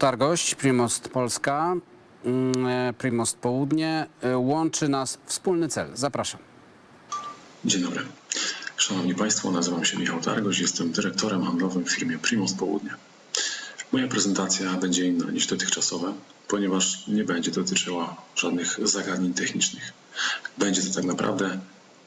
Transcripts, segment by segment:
Targość, Primost Polska, mm, e, Primost Południe. E, Łączy nas wspólny cel. Zapraszam. Dzień dobry. Szanowni Państwo, nazywam się Michał Targoś, jestem dyrektorem handlowym w firmie Primus Południe. Moja prezentacja będzie inna niż dotychczasowe, ponieważ nie będzie dotyczyła żadnych zagadnień technicznych. Będzie to tak naprawdę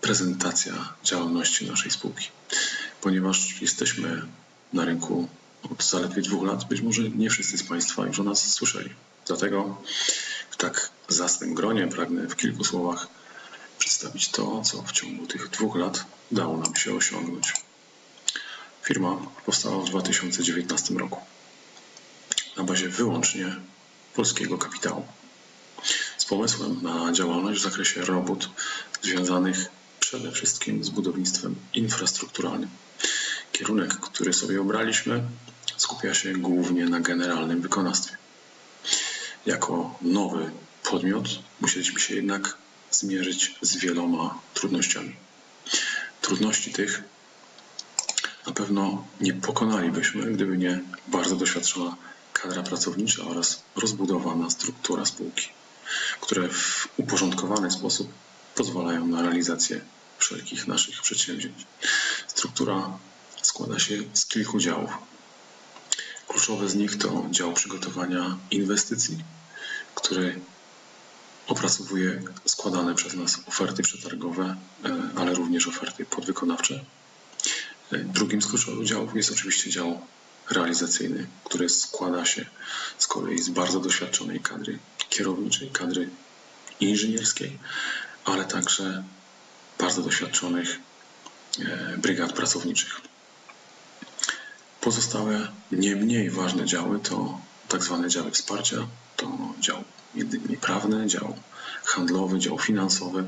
prezentacja działalności naszej spółki. Ponieważ jesteśmy na rynku od zaledwie dwóch lat, być może nie wszyscy z Państwa już o nas słyszeli. Dlatego w tak zacnym gronie pragnę w kilku słowach przedstawić to, co w ciągu tych dwóch lat udało nam się osiągnąć. Firma powstała w 2019 roku na bazie wyłącznie polskiego kapitału. Z pomysłem na działalność w zakresie robót związanych przede wszystkim z budownictwem infrastrukturalnym. Kierunek, który sobie obraliśmy, skupia się głównie na generalnym wykonawstwie. Jako nowy podmiot musieliśmy się jednak zmierzyć z wieloma trudnościami. Trudności tych na pewno nie pokonalibyśmy, gdyby nie bardzo doświadczona kadra pracownicza oraz rozbudowana struktura spółki, które w uporządkowany sposób pozwalają na realizację wszelkich naszych przedsięwzięć. Struktura składa się z kilku działów. Kluczowy z nich to dział przygotowania inwestycji, który opracowuje składane przez nas oferty przetargowe, e, ale również oferty podwykonawcze. E, Drugim z kluczowych działów jest oczywiście dział realizacyjny, który składa się z kolei z bardzo doświadczonej kadry kierowniczej, kadry inżynierskiej, ale także bardzo doświadczonych e, brygad pracowniczych. Pozostałe nie mniej ważne działy to tak zwane działy wsparcia, to dział jedynie prawny, dział handlowy, dział finansowy,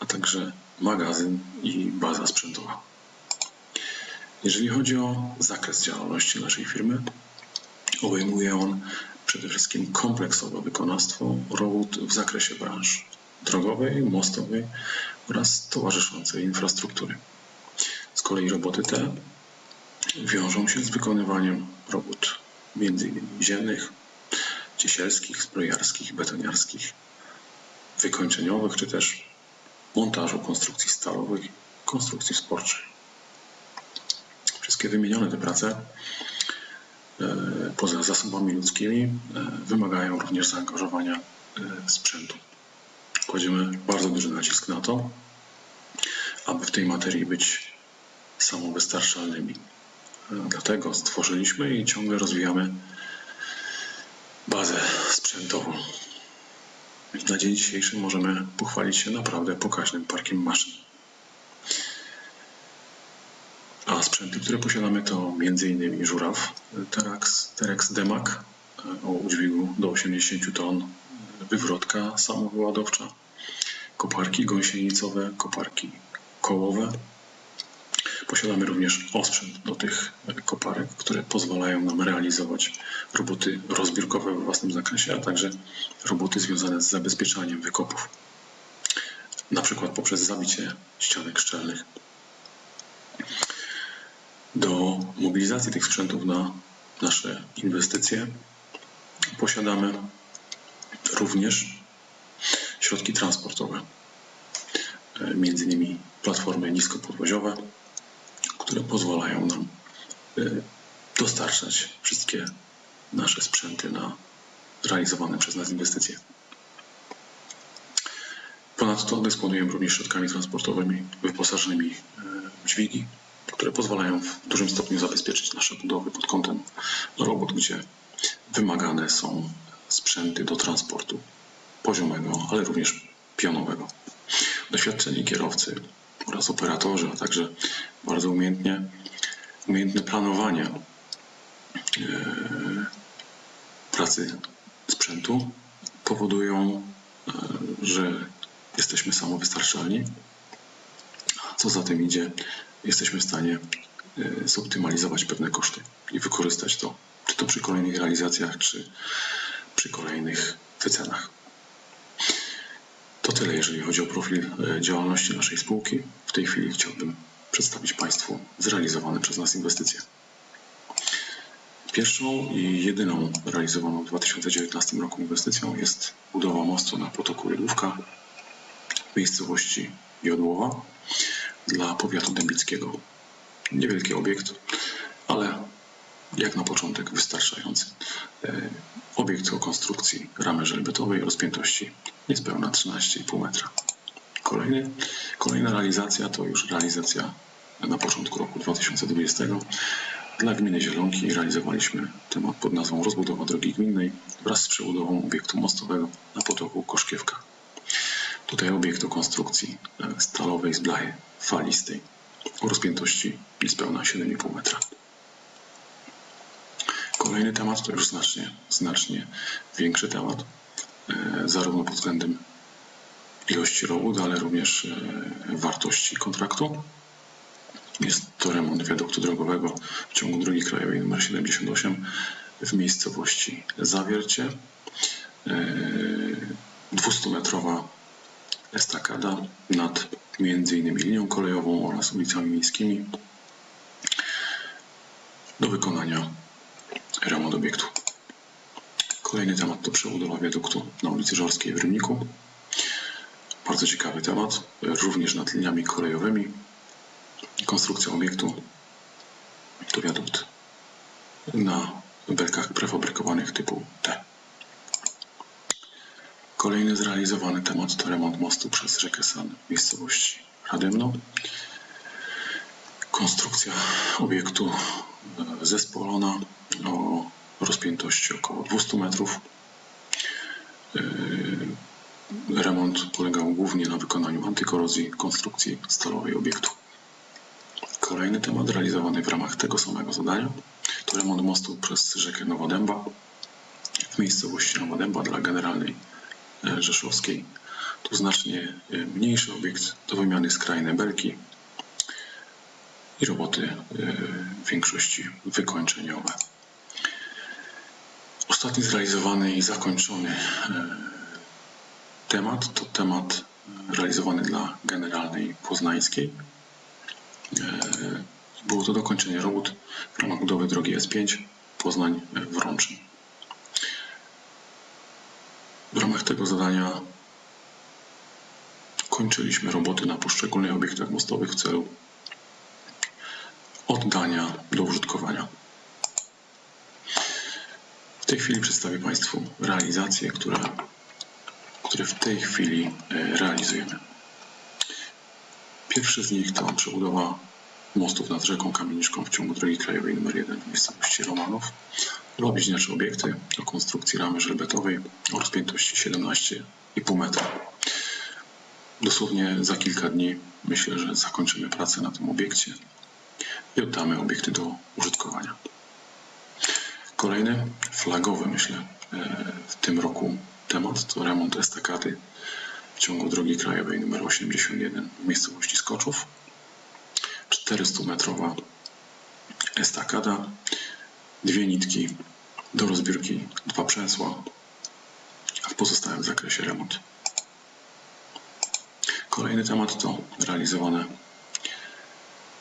a także magazyn i baza sprzętowa. Jeżeli chodzi o zakres działalności naszej firmy, obejmuje on przede wszystkim kompleksowe wykonawstwo robót w zakresie branż drogowej, mostowej oraz towarzyszącej infrastruktury. Z kolei roboty te wiążą się z wykonywaniem robót m.in. ziemnych, ciesielskich, zbrojarskich, betoniarskich, wykończeniowych, czy też montażu konstrukcji stalowych, konstrukcji sporczych. Wszystkie wymienione te prace, e, poza zasobami ludzkimi, e, wymagają również zaangażowania e, sprzętu. Kładziemy bardzo duży nacisk na to, aby w tej materii być samowystarczalnymi. E, Dlatego stworzyliśmy i ciągle rozwijamy bazę sprzętową. Na dzień dzisiejszy możemy pochwalić się naprawdę pokaźnym parkiem maszyn. A sprzęty, które posiadamy to m.in. żuraw, Terex, Terex Demac e, o udźwigu do 80 ton, wywrotka samowyładowcza, koparki gąsienicowe, koparki kołowe. Posiadamy również osprzęt do tych koparek, które pozwalają nam realizować roboty rozbiórkowe we własnym zakresie, a także roboty związane z zabezpieczaniem wykopów, na przykład poprzez zabicie ścianek szczelnych. Do mobilizacji tych sprzętów na nasze inwestycje posiadamy również środki transportowe, e, między innymi platformy niskopodwoziowe, które pozwalają nam e, dostarczać wszystkie nasze sprzęty na realizowane przez nas inwestycje. Ponadto dysponujemy również środkami transportowymi wyposażonymi w dźwigi, które pozwalają w dużym stopniu zabezpieczyć nasze budowy pod kątem robót, gdzie wymagane są sprzęty do transportu poziomego, ale również pionowego. Doświadczeni kierowcy oraz operatorzy, a także bardzo umiejętnie, umiejętne planowanie e, pracy sprzętu powodują, e, że jesteśmy samowystarczalni, a co za tym idzie, jesteśmy w stanie e, zoptymalizować pewne koszty i wykorzystać to, czy to przy kolejnych realizacjach, czy przy kolejnych wycenach. To tyle, jeżeli chodzi o profil e, działalności naszej spółki. W tej chwili chciałbym przedstawić Państwu zrealizowane przez nas inwestycje. Pierwszą i jedyną realizowaną w 2019 roku inwestycją jest budowa mostu na potoku Rydówka w miejscowości Jodłowa dla powiatu dębickiego. Niewielki obiekt, ale jak na początek wystarczający. E, Obiekt o konstrukcji ramy żelbetowej rozpiętości niespełna 13,5 metra. Kolejny, kolejna realizacja to już realizacja na początku roku 2020. Dla gminy Zielonki realizowaliśmy temat pod nazwą Rozbudowa drogi gminnej wraz z przebudową obiektu mostowego na potoku Koszkiewka. Tutaj obiekt o konstrukcji e, stalowej z blachy falistej o rozpiętości niespełna 7,5 metra. Kolejny temat to już znacznie, znacznie większy temat, e, zarówno pod względem ilości robót, ale również e, wartości kontraktu. Jest to remont wiaduktu drogowego w ciągu drogi krajowej nr 78 w miejscowości Zawiercie. E, 200-metrowa estakada nad m.in. linią kolejową oraz ulicami miejskimi do wykonania remont obiektu. Kolejny temat to przebudowa wiaduktu na ulicy Żorskiej w Rybniku. Bardzo ciekawy temat, również nad liniami kolejowymi. Konstrukcja obiektu to wiadukt na belkach prefabrykowanych typu T. Kolejny zrealizowany temat to remont mostu przez rzekę San w miejscowości Radymno. Konstrukcja obiektu e, zespolona o rozpiętości około 200 metrów. E, Remont polegał głównie na wykonaniu antykorozji konstrukcji stalowej obiektu. Kolejny temat realizowany w ramach tego samego zadania to remont mostu przez rzekę Nowodęba w miejscowości Nowodęba dla Generalnej e, Rzeszowskiej. Tu znacznie mniejszy obiekt do wymiany skrajne belki i roboty e, w większości wykończeniowe. Ostatni zrealizowany i zakończony e, temat to temat realizowany dla Generalnej Poznańskiej. Było to dokończenie robót w ramach budowy drogi S5 Poznań-Wrączyn. W ramach tego zadania kończyliśmy roboty na poszczególnych obiektach mostowych w celu oddania do użytkowania. W tej chwili przedstawię Państwu realizacje, które, które w tej chwili e, realizujemy. Pierwszy z nich to przebudowa mostów nad rzeką Kamieniczką w ciągu drogi krajowej nr 1 w miejscowości Romanów. Dwa bliźniacze obiekty o konstrukcji ramy żelbetowej o rozpiętości 17,5 metra. Dosłownie za kilka dni myślę, że zakończymy pracę na tym obiekcie i oddamy obiekty do użytkowania. Kolejny flagowy, myślę, e, w tym roku temat to remont estakady w ciągu drogi krajowej nr 81 w miejscowości Skoczów. 400-metrowa estakada, dwie nitki do rozbiórki, dwa przęsła, a w pozostałym zakresie remont. Kolejny temat to realizowane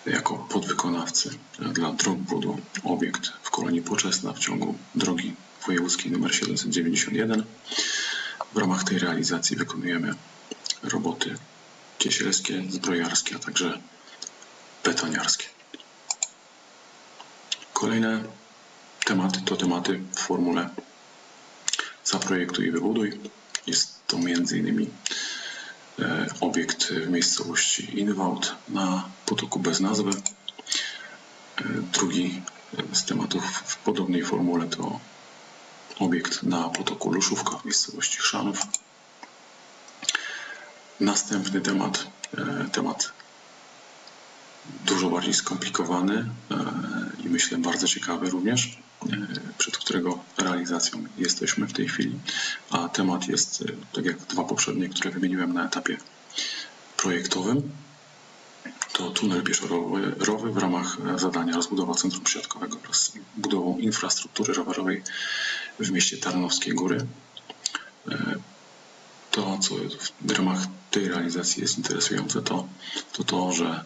jako podwykonawcy dla dróg budu obiekt w kolonii Poczesna w ciągu drogi wojewódzkiej nr 791. W ramach tej realizacji wykonujemy roboty ciesielskie, zbrojarskie, a także betoniarskie. Kolejne tematy to tematy w formule zaprojektuj i wybuduj. Jest to m.in. e, obiekt w miejscowości Inwałt na potoku bez nazwy. E, Drugi z tematów w podobnej formule to obiekt na potoku Luszówka w miejscowości Chrzanów. Następny temat, e, temat dużo bardziej skomplikowany i myślę bardzo ciekawy również, e, przed którego realizacją jesteśmy w tej chwili. A temat jest, e, tak jak dwa poprzednie, które wymieniłem na etapie projektowym, to tunel pieszorowy rowy w ramach e, zadania rozbudowa centrum środkowego oraz budową infrastruktury rowerowej w mieście Tarnowskie Góry. To, co w ramach tej realizacji jest interesujące, to to, to że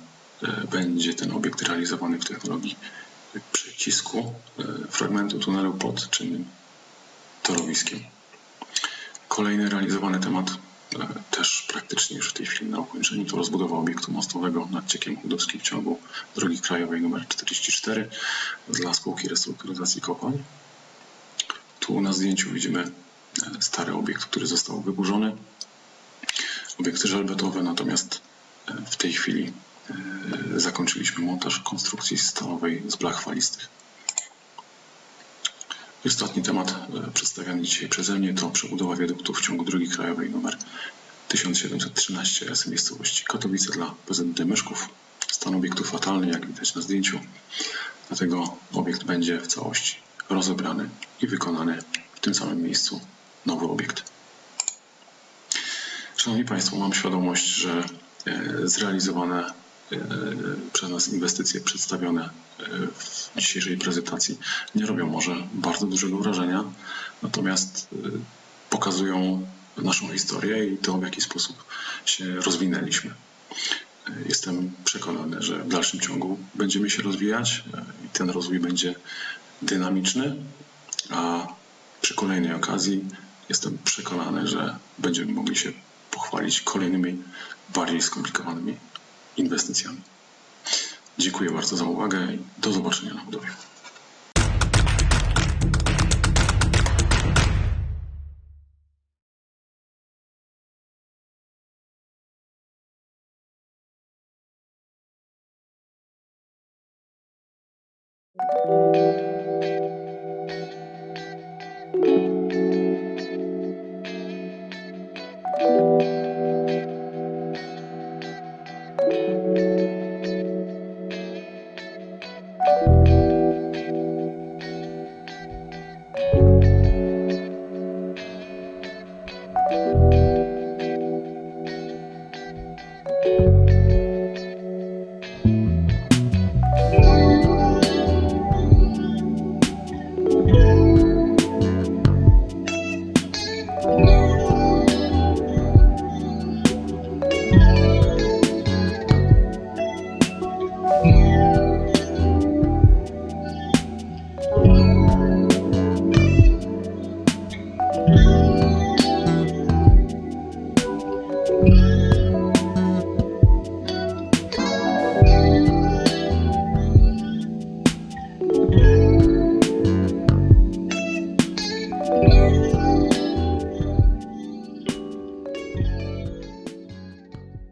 będzie ten obiekt realizowany w technologii przycisku e, fragmentu tunelu pod czynnym torowiskiem. Kolejny realizowany temat, e, też praktycznie już w tej chwili na ukończeniu, to rozbudowa obiektu mostowego nad Ciekiem Chudowskim w ciągu drogi krajowej nr 44 dla spółki restrukturyzacji kopalń. Tu na zdjęciu widzimy e, stary obiekt, który został wyburzony. Obiekty żelbetowe, natomiast w tej chwili zakończyliśmy montaż konstrukcji stalowej z blach falistych. Ostatni temat e, przedstawiany dzisiaj przeze mnie to przebudowa wiaduktu w ciągu drogi krajowej nr 1713 S miejscowości Katowice dla PZD Myszków. Stan obiektu fatalny, jak widać na zdjęciu. Dlatego obiekt będzie w całości rozebrany i wykonany w tym samym miejscu nowy obiekt. Szanowni Państwo, mam świadomość, że e, zrealizowane e, przez nas inwestycje przedstawione e, w dzisiejszej prezentacji nie robią może bardzo dużego wrażenia, natomiast e, pokazują naszą historię i to, w jaki sposób się rozwinęliśmy. E, Jestem przekonany, że w dalszym ciągu będziemy się rozwijać e, i ten rozwój będzie dynamiczny, a przy kolejnej okazji jestem przekonany, że będziemy mogli się pochwalić kolejnymi, bardziej skomplikowanymi inwestycjami. Dziękuję bardzo za uwagę i do zobaczenia na budowie. Thank you. Bye.